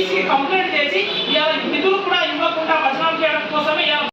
BJP ప్రభుత్వం కుట్రాపూరితంగా EC complaint చేసి ఇవాళ నిధులు కూడా ఇవ్వకుండా భజనం చేయడం కోసమే ఇవాళ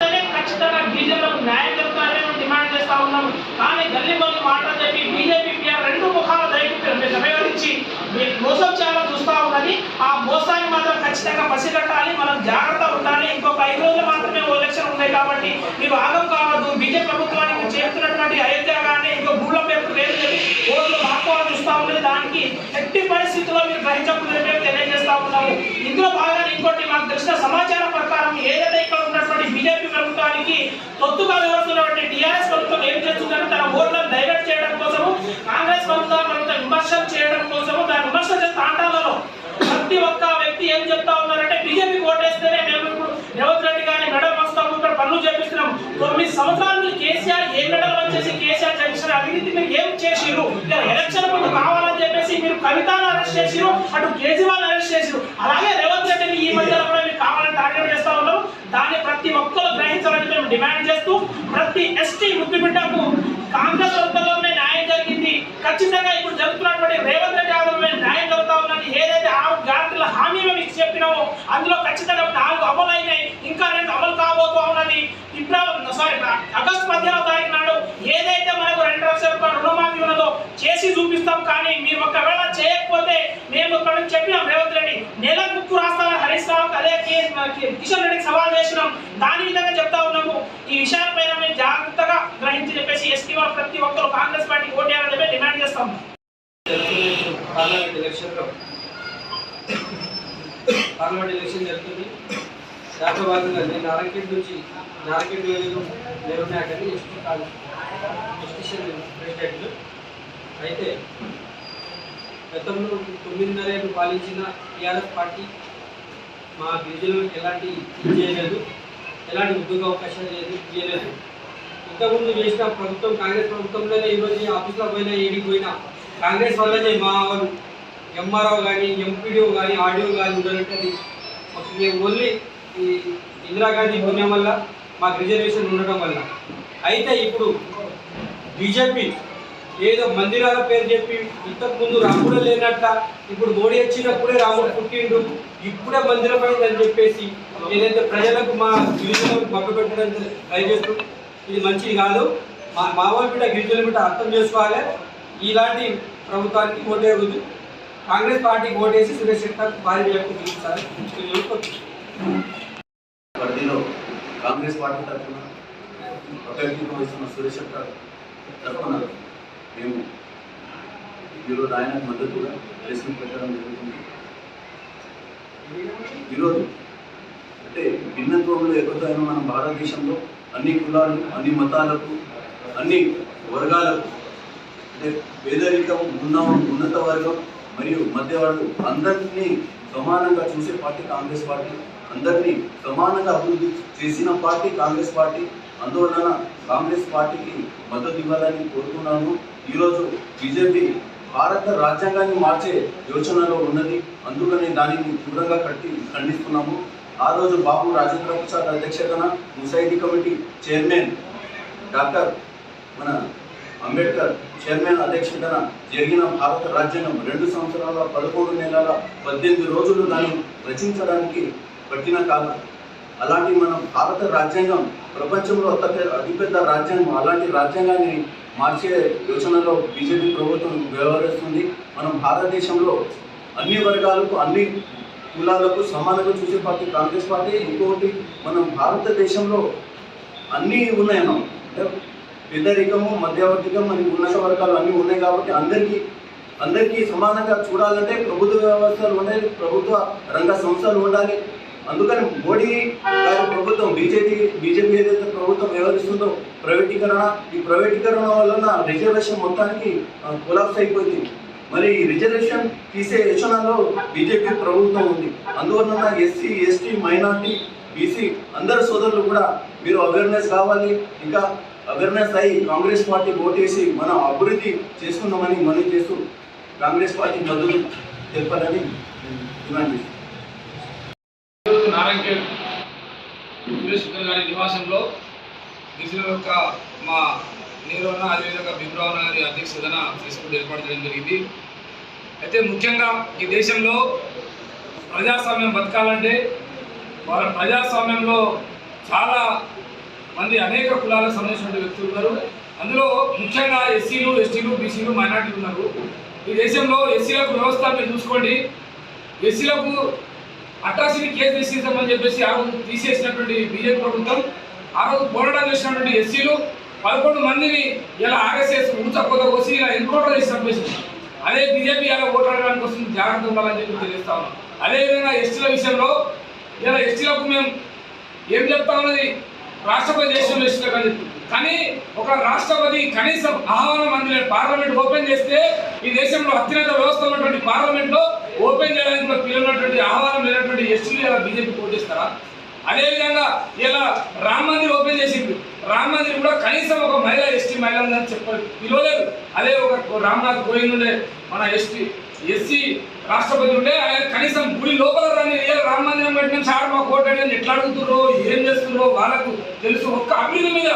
అదే ఖచ్చితంగా గిరిజనులకు న్యాయం జరుగుతుందని మేము డిమాండ్ చేస్తా ఉన్నాం కానీ గల్లీ గల్లీ మాటలు చెప్పి బీజేపీ రెండు ముఖాల దయచేసి వివరించి మీరు మోసం చేయాలని చూస్తా ఉన్నది ఆ మోసాన్ని మాత్రం ఖచ్చితంగా పసిగట్టాలి మనం జాగ్రత్త ఉండాలి ఇంకొక ఐదు రోజులు మాత్రమే ఓ ఎలక్షన్ ఉన్నాయి కాబట్టి మీరు ఆగం కావద్దు. బిజె ప్రభుత్వానికి చేస్తున్నటువంటి అయోధ్య కానీ ఇంకో భూముల పేరు లేదు చెప్పి ఓట్లు మార్కోవాలని చూస్తా ఉన్నది. దానికి ఎట్టి పరిస్థితుల్లో మీరు గ్రహించకూడదని మేము తెలియజేస్తా ఉన్నాము. ఇందులో భాగంగా ఇంకోటి మాకు తెలిసిన సమాచారం ప్రకారం ఏదైతే ఇక్కడ ఉన్నటువంటి బీజేపీ ప్రభుత్వానికి తొత్తుగా వ్యవహరిస్తున్నటువంటి టీఆర్ఎస్ ప్రభుత్వం ఏం చేస్తుందంటే తన ఓట్లను డైవర్ట్ చేయడం కోసము కాంగ్రెస్ ప్రభుత్వం ప్రభుత్వం విమర్శలు చేయడం కోసము దాని విమర్శ చేసే తాండాలలో ప్రతి ఒక్క వ్యక్తి ఏం చెప్తా ఉన్నారంటే బీజేపీ ఓటేస్తేనే మేము ఇప్పుడు రేవంత్ రెడ్డి గారిని మెడల్ వస్తాము ఇక్కడ పనులు చేపిస్తున్నాం తొమ్మిది సంవత్సరాలు కేసీఆర్ ఏం మెడల్ వచ్చేసి కేసీఆర్ జంక్షన్ అవినీతి మీరు ఏం చేసిరు ఎలక్షన్ ముందు కావాలని చెప్పేసి మీరు కవితను అరెస్ట్ చేసిరు అటు కేజ్రీవాల్ అరెస్ట్ చేసిరు అలాగే రేవంత్ రెడ్డిని ఈ మధ్యలో కూడా మీరు కావాలని టార్గెట్ చేస్తా ఉన్నాం దాన్ని ప్రతి ఒక్కరు గ్రహించాలని మేము డిమాండ్ చేస్తూ ప్రతి ఎస్టీ ముద్దుబిడ్డకు కాంగ్రెస్ ప్రభుత్వంలోనే న్యాయం జరిగింది. ఖచ్చితంగా ఇప్పుడు జరుగుతున్నటువంటి రేవంత్ రెడ్డి ఆధ్వర్యంలో న్యాయం జరుగుతా ఉన్నది ఏదైతే ఆరు గ్యారంటీల హామీ మేము ఇచ్చి చెప్పినామో అందులో ఖచ్చితంగా నాలుగు అమలు అయినాయి ఇంకా రెండు అమలు కాబోతూ ఉన్నది ఫిబ్రవరి సారీ ఆగస్టు పదిహేనవ తారీఖు నాడు ఏదైతే మనకు రెండు లక్షల రూపాయల రుణమాఫీ ఉన్నదో చేసి చూపిస్తాం కానీ మీరు ఒకవేళ చేయకపోతే మేము ఇక్కడ నుంచి చెప్పినాం రేవంత్ రెడ్డి నెల బుక్కు రాస్తామని హరీష్ రావుకి అదే కే- కే- కిషన్ రెడ్డికి సవాల్ చేసినాం దాని విధంగా చెప్తా ఉన్నాము. ఈ విషయాలపైన మేము జాగ్రత్తగా గ్రహించి చెప్పేసి ఎస్టీ వాళ్ళు ప్రతి ఒక్కరు కాంగ్రెస్ పార్టీ ఓటేయాలని చెప్పి డిమాండ్ చేస్తాం. పార్లమెంట్ ఎలక్షన్లో పార్లమెంట్ ఎలక్షన్ జరుగుతుంది. దాంట్లో భాగంగా నేను నారాయణఖేడ్ నుంచి నారాయణఖేడ్ నియోజకవర్గం నేరున్నా కానీ ఎస్టీ కాదు. ఎస్టీషన్ ప్రెసిడెంట్. అయితే గతంలో తొమ్మిదిన్నర ఏళ్ళు పాలించిన టీఆర్ఎస్ పార్టీ మా గిరిజనులకు ఎలాంటి చేయలేదు ఎలాంటి ఉద్యోగ అవకాశాలు లేదు చేయలేదు. ఇంతకుముందు చేసిన ప్రభుత్వం కాంగ్రెస్ ప్రభుత్వంలోనే ఈరోజు ఆఫీస్లో పోయినా ఏడికి పోయినా కాంగ్రెస్ వల్లనే మా వాళ్ళు ఎంఆర్ఓ కానీ ఎంపీడీఓ కానీ ఆడియో కానీ ఉండాలంటే మాకు మేము ఓన్లీ ఈ ఇందిరాగాంధీ పుణ్యం వల్ల మాకు రిజర్వేషన్ ఉండడం వల్ల. అయితే ఇప్పుడు బీజేపీ ఏదో మందిరాల పేరు చెప్పి ఇంతకుముందు రాముడు లేనట్ట ఇప్పుడు మోడీ వచ్చినప్పుడే రాముడు పుట్టిండు ఇప్పుడే మందిరం అయిందని చెప్పేసి ఏదైతే ప్రజలకు మా గిరిజనులకు మభ్య పెట్టడానికి ట్రై చేస్తూ ఇది మంచిది కాదు. మా మా బిడ్డ గిరిజనుల బిడ్డ అర్థం చేసుకోవాలి. ఇలాంటి ప్రభుత్వానికి ఓటేయకూడదు కాంగ్రెస్ పార్టీకి ఓటేసి సురేష్ శెట్టర్ భారీ వ్యక్తి చూపిస్తారు పరిధిలో కాంగ్రెస్ పార్టీ తరఫున వహిస్తున్న సురేష్ శెట్టర్ తరఫున మేము ఈరోజు ఆయన మద్దతు కూడా మీట్ పెట్టడం జరుగుతుంది. ఈరోజు అంటే భిన్నత్వంలో ఎక్కువైన మన భారతదేశంలో అన్ని కులాలు అన్ని మతాలకు అన్ని వర్గాలకు అంటే పేదరికం ఉన్న ఉన్నత వర్గం మరియు మధ్యవర్గం అందరినీ సమానంగా చూసే పార్టీ కాంగ్రెస్ పార్టీ. అందరినీ సమానంగా అభివృద్ధి చేసిన పార్టీ కాంగ్రెస్ పార్టీ. అందువలన కాంగ్రెస్ పార్టీకి మద్దతు ఇవ్వాలని కోరుతున్నాను. ఈరోజు బీజేపీ భారత రాజ్యాంగాన్ని మార్చే యోచనలో ఉన్నది. అందుకని దానిని తీవ్రంగా కట్టి ఖండిస్తున్నాము. ఆ రోజు బాబు రాజేంద్ర ప్రసాద్ అధ్యక్షతన ముసాయిదీ కమిటీ చైర్మన్ డాక్టర్ మన అంబేద్కర్ చైర్మన్ అధ్యక్షతన జరిగిన భారత రాజ్యాంగం రెండు సంవత్సరాల పదకొండు నెలల పద్దెనిమిది రోజులు దాన్ని రచించడానికి పట్టిన కాలం. అలాంటి మన భారత రాజ్యాంగం ప్రపంచంలో అతి అతిపెద్ద రాజ్యాంగం అలాంటి రాజ్యాంగాన్ని మార్చే యోచనలో బీజేపీ ప్రభుత్వం వ్యవహరిస్తుంది. మనం భారతదేశంలో అన్ని వర్గాలకు అన్ని కులాలకు సమానంగా చూసే పార్టీ కాంగ్రెస్ పార్టీ. ఇంకొకటి మనం భారతదేశంలో అన్నీ ఉన్నాయి మనం అంటే పేదరికము మధ్యవర్తికం మరి ఉన్నత వర్గాలు అన్నీ ఉన్నాయి కాబట్టి అందరికీ అందరికీ సమానంగా చూడాలంటే ప్రభుత్వ వ్యవస్థలు ఉండాలి ప్రభుత్వ రంగ సంస్థలు ఉండాలి. అందుకని మోడీ గారి ప్రభుత్వం బీజేపీ బీజేపీ ఏదైతే ప్రభుత్వం వ్యవహరిస్తుందో ప్రైవేటీకరణ ఈ ప్రైవేటీకరణ వలన రిజర్వేషన్ మొత్తానికి కొలాప్స్ అయిపోయింది. మరి ఈ రిజర్వేషన్ తీసే యోచనలో బీజేపీ ప్రభుత్వం ఉంది. అందువలన ఎస్సీ ఎస్టీ మైనార్టీ బీసీ అందరు సోదరులు కూడా మీరు అవేర్నెస్ కావాలి. ఇంకా అవేర్నెస్ అయ్యి కాంగ్రెస్ పార్టీ ఓటేసి మనం అభివృద్ధి చేసుకుందామని మనవి చేస్తూ కాంగ్రెస్ పార్టీ మద్దతు తెలపాలని డిమాండ్ చేస్తున్నాను. నారాయణఖేడ్ సురేష్ గారి నివాసంలో గిరిజనుల యొక్క మా నీరోన అదేవిధంగా బిబ్రావణ గారి అధ్యక్షతన ఫేస్బుక్ ఏర్పాటు చేయడం జరిగింది. అయితే ముఖ్యంగా ఈ దేశంలో ప్రజాస్వామ్యం బతకాలంటే వాళ్ళ ప్రజాస్వామ్యంలో చాలా మంది అనేక కులాలకు సంబంధించిన వ్యక్తులు ఉన్నారు. అందులో ముఖ్యంగా ఎస్సీలు ఎస్టీలు బీసీలు మైనార్టీలు ఉన్నారు. ఈ దేశంలో ఎస్సీలకు వ్యవస్థ మీరు చూసుకోండి. ఎస్సీలకు అట్రాసిటీ కేసు తీసేద్దామని చెప్పేసి ఆ రోజు తీసేసినటువంటి బీజేపీ ప్రభుత్వం ఆ రోజు పోరాటం చేసినటువంటి ఎస్సీలు పదకొండు మందిని ఇలా ఆర్ఎస్ఎస్ ఊచకొద వచ్చి ఇలా ఎన్కౌంటర్ చేసి చంపేసింది. అదే బీజేపీ ఇలా ఓట్లాడడానికి వస్తుంది జాగ్రత్త ఉండాలని చెప్పి తెలియస్తా ఉన్నాం. అదేవిధంగా ఎస్టీల విషయంలో ఇలా ఎస్టీలకు మేము ఏం చెప్తా ఉన్నది రాష్ట్రపతి దేశంలో ఎస్టీలకు అని కానీ ఒక రాష్ట్రపతి కనీసం ఆహ్వానం అందిన పార్లమెంట్ ఓపెన్ చేస్తే ఈ దేశంలో అత్యున్నత వ్యవస్థ ఉన్నటువంటి పార్లమెంట్లో ఓపెన్ చేయడానికి కూడా పిలువనటువంటి ఆహ్వానం లేనటువంటి ఎస్టీలు ఇలా బీజేపీ పోటీస్తారా అదేవిధంగా ఇలా రామ్ మందిర్ ఓపెన్ చేసింది రామ్ మందిర్ కూడా కనీసం ఒక మహిళ ఎస్టీ మహిళ ఉందని చెప్పారు. పిలవలేదు. అదే ఒక రామ్నాథ్ కోవింద్ ఉండే మన ఎస్టీ ఎస్సీ రాష్ట్రపతి ఉండే. ఆయన కనీసం గుడి లోపల రాని ఏ రామ మందిరం పెట్టిన సార్ మా కోట అని ఎట్లా అడుగుతుర్రో ఏం చేస్తున్నారో వాళ్ళకు తెలుసు. ఒక్క అభివృద్ధి మీద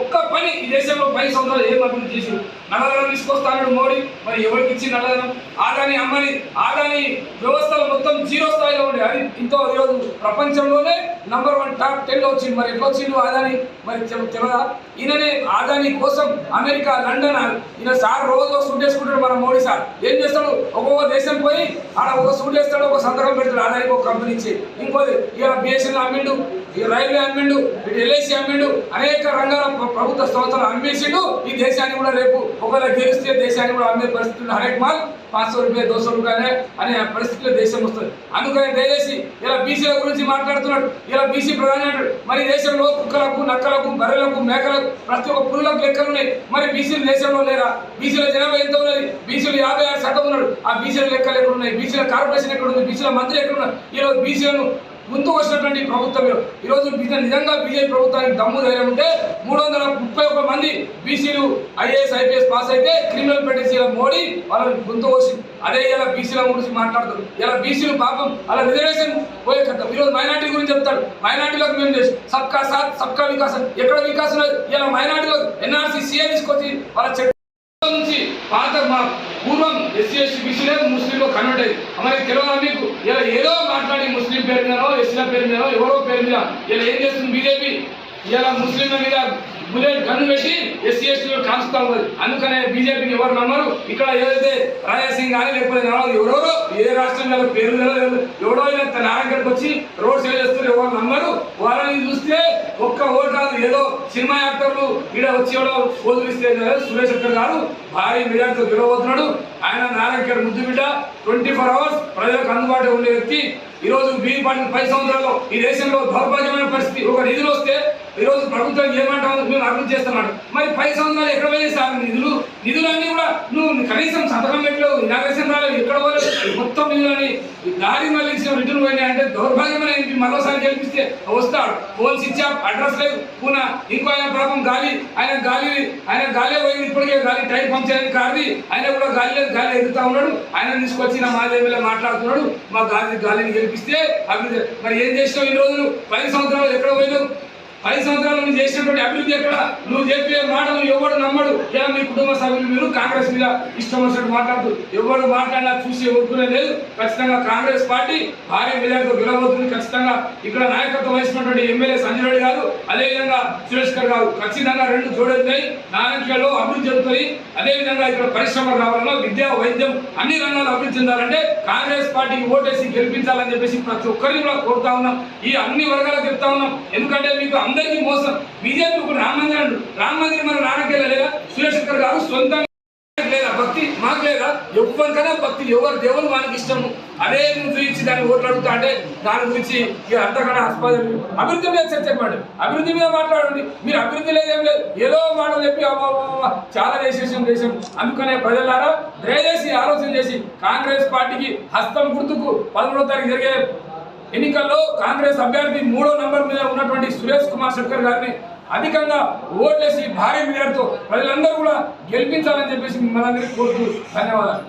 ఒక్క పని ఈ దేశంలో పై సంవత్సరాలు ఏం అభివృద్ధి చేసి నల్లధనం తీసుకొస్తాడు మోడీ. మరి ఎవరికి ఇచ్చి నల్లధనం? ఆదాని అమ్మని ఆదాని వ్యవస్థలు మొత్తం జీరో స్థాయిలో ఉండే. అది ఇంతో ఈరోజు ప్రపంచంలోనే నంబర్ వన్ టాప్ టెన్ వచ్చింది. మరి ఎట్లా వచ్చిండు ఆదాని? మరి తెలియదా ఈయననే ఆదాని కోసం అమెరికా లండన్ ఈయన సార్ రోజు సూట్ వేసుకుంటాడు మన మోడీ సార్. ఏం చేస్తాడు? ఒక్కొక్క దేశం పోయి ఆడ ఒక సూట్ వేస్తాడు ఒక సంతకం పెడతాడు. ఆదానికి ఒక కంపెనీ ఇచ్చి. ఇంకోది ఇక బిఎస్ఎన్ అమ్మిండు. ఇక రైల్వే అమ్మిండు ఇటు ఎల్ఐసి అమ్మిండు అనేక రంగాల ప్రభుత్వ సంస్థలు అమ్మేసిండు. ఈ దేశాన్ని కూడా రేపు ఒకవేళ గెలిస్తే దేశాన్ని కూడా అమ్మే పరిస్థితులు హరేక్ మాల్ పాంచ రూపాయ దోసో రూపాయలే అనే పరిస్థితిలో దేశం వస్తుంది. అందుకని దయచేసి ఇలా బీసీల గురించి మాట్లాడుతున్నాడు. ఇలా బీసీ ప్రధాని అంటాడు. మరి దేశంలో కుక్కలకు నక్కలకు బర్రెలకు మేకలకు ప్రతి ఒక్క పురులకు లెక్కలు ఉన్నాయి. మరి బీసీలు దేశంలో లేరా? బీసీల జనాభా ఎంత ఉన్నది? బీసీలు యాభై ఆరు శాతం ఉన్నాడు ఆ బీసీల లెక్కలు ఎక్కడ ఉన్నాయి బీసీల కార్పొరేషన్ ఎక్కడ ఉంది బీసీల మంత్రి ఎక్కడ ఉన్నారు ఈరోజు బీసీలను ముందుకు వచ్చినటువంటి ప్రభుత్వం ఈరోజు. నిజంగా బీజేపీ ప్రభుత్వానికి దమ్ము ధైర్యం ఉంటే మూడు వందల ముప్పై ఒక్క మంది బీసీలు ఐఏఎస్ ఐపీఎస్ పాస్ అయితే క్రిమినల్ పెట్టేసి మోడీ వాళ్ళని గుంతు వచ్చి అదే ఇలా బీసీల గురించి మాట్లాడుతారు ఇలా బీసీలు పాపం అలా రిజర్వేషన్ పోయే కదా ఈరోజు మైనార్టీ గురించి చెప్తాడు. మైనార్టీలకు మేము చేసి సబ్కా సాత్ సబ్కా వికాసం. ఎక్కడ వికాసం లేదు. ఇలా మైనార్టీలో ఎన్ఆర్సీ సీఏ తీసుకొచ్చి వాళ్ళ నుంచి పాత మా పూర్వం ఎస్సీ ఎస్టీ బీసీలే ముస్లింలు కన్వర్ట్ అయ్యి మరి తెలియదా మీకు? ఇలా ఏదో మాట్లాడి ముస్లిం పేరు మీదనో ఎస్సీల పేరు మీదనో ఎవరో పేరు మీద ఇలా ఏం చేస్తుంది బీజేపీ? ఇలా ముస్లింల మీద బుల్లెట్ గన్ను పెట్టి ఎస్సీ ఎస్టీలో కాల్చుతా ఉన్నది అందుకనే బీజేపీని ఎవరు నమ్మరు? ఇక్కడ ఏదైతే రాజాసింగ్ కానీ లేకపోతే ఎవరో- ఎవరెవరో? ఏ రాష్ట్రం పేరు ఎవడో తన నాయకుడికి వచ్చి రోడ్ సేల్ చేస్తారు ఎవరు నమ్మరు? వాళ్ళని చూస్తే ఒక్క ఓటు కాదు ఏదో సినిమా యాక్టర్లు ఈడ వచ్చి ఎవడో పోదులిస్తే సురేష్ శెట్టర్ గారు భారీ మీడియాతో గెలవబోతున్నాడు. ఆయన నారాయణ ముద్దు బిడ్డ ట్వంటీ ఫోర్ అవర్స్ ప్రజలకు అందుబాటులో ఉండే వ్యక్తి. ఈ రోజు బీఈ పది సంవత్సరాలు ఈ దేశంలో దౌర్భాగ్యమైన పరిస్థితి ఒక నిధులు వస్తే ఈరోజు ప్రభుత్వం ఏమంటామో మేము అభివృద్ధి చేస్తున్నాడు మరి పది సంవత్సరాలు ఎక్కడ పోయి సార్? నిధులు నిధులన్నీ కూడా నువ్వు కనీసం సంతకం పెట్టలేవు ఇనాగ్రేషన్ రాలేదు ఎక్కడ పోలేదు. మొత్తం నిధులని దారి మళ్ళించిన రిటర్న్ పోయినాయి అంటే దౌర్భాగ్యమైన ఎంపీ మరోసారి గెలిపిస్తే వస్తాడు. ఫోన్ ఇచ్చా అడ్రస్ లేదు. పూనా ఇంకో ఆయన పాపం గాలి ఆయన గాలి ఆయన గాలి పోయింది. ఇప్పటికే గాలి టైర్ పంప్ చేయడానికి కాదు ఆయన కూడా గాలి లేదు గాలి ఎదుగుతా ఉన్నాడు. ఆయన తీసుకొచ్చి నా మాదేవిలో మాట్లాడుతున్నాడు. మా గాలి గాలిని తెప్పిస్తే అభివృద్ధి మరి ఏం చేసినావు ఈ రోజులు? పది సంవత్సరాలు ఎక్కడ పోయినావు? పది సంవత్సరాలు నువ్వు చేసినటువంటి అభివృద్ధి ఎక్కడ? నువ్వు చెప్పే మాటలు ఎవడు నమ్మడు. ఇలా మీ కుటుంబ సభ్యులు మీరు కాంగ్రెస్ మీద ఇష్టం వచ్చినట్టు మాట్లాడుతూ ఎవరు మాట్లాడినా చూసి ఒప్పుకునే లేదు. ఖచ్చితంగా కాంగ్రెస్ పార్టీ భారీ మెజార్టీతో గెలవబోతుంది. ఖచ్చితంగా ఇక్కడ నాయకత్వం వహిస్తున్నటువంటి ఎమ్మెల్యే సంజయ్ రెడ్డి గారు అదేవిధంగా సురేష్ గారు గారు ఖచ్చితంగా రెండు జోడెత్తాయి నారాయణలో అభివృద్ధి చెందుతాయి అదేవిధంగా ఇక్కడ పరిశ్రమలు రావాలన్నా విద్య వైద్యం అన్ని రంగాలు అభివృద్ధి చెందాలంటే కాంగ్రెస్ పార్టీకి ఓటేసి గెలిపించాలని చెప్పేసి ప్రతి ఒక్కరిని కూడా కోరుతా ఉన్నాం. ఈ అన్ని వర్గాలకు చెప్తా ఉన్నాం. ఎందుకంటే మీకు అందరికీ మోసం. బీజేపీ ఇప్పుడు రామ మందిరం రామ మందిరం మన నాన్నకెళ్ళ లేదా? సురేష్ శంకర్ గారు సొంతంగా లేదా? భక్తి మాకు లేదా? ఎవరికైనా భక్తి ఎవరు దేవుడు మనకి ఇష్టము. అదే నువ్వు దాన్ని ఓట్లు అడుగుతా అంటే దాని గురించి ఇక అంతకన్నా ఆస్పదం అభివృద్ధి మీద చర్చ చెప్పండి. అభివృద్ధి మీద మాట్లాడండి. మీరు అభివృద్ధి లేదేం లేదు. ఏదో మాటలు చెప్పి చాలా చేసేసాం దేశం. అందుకనే ప్రజలారా దయచేసి ఆలోచన చేసి కాంగ్రెస్ పార్టీకి హస్తం గుర్తుకు పదమూడో తారీఖు జరిగే ఎన్నికల్లో కాంగ్రెస్ అభ్యర్థి మూడో నంబర్ మీద ఉన్నటువంటి సురేష్ కుమార్ శంకర్ గారిని అధికంగా ఓట్లేసి భారీ మీడియాతో ప్రజలందరూ కూడా గెలిపించాలని చెప్పేసి మనందరికీ కోరుతూ ధన్యవాదాలు.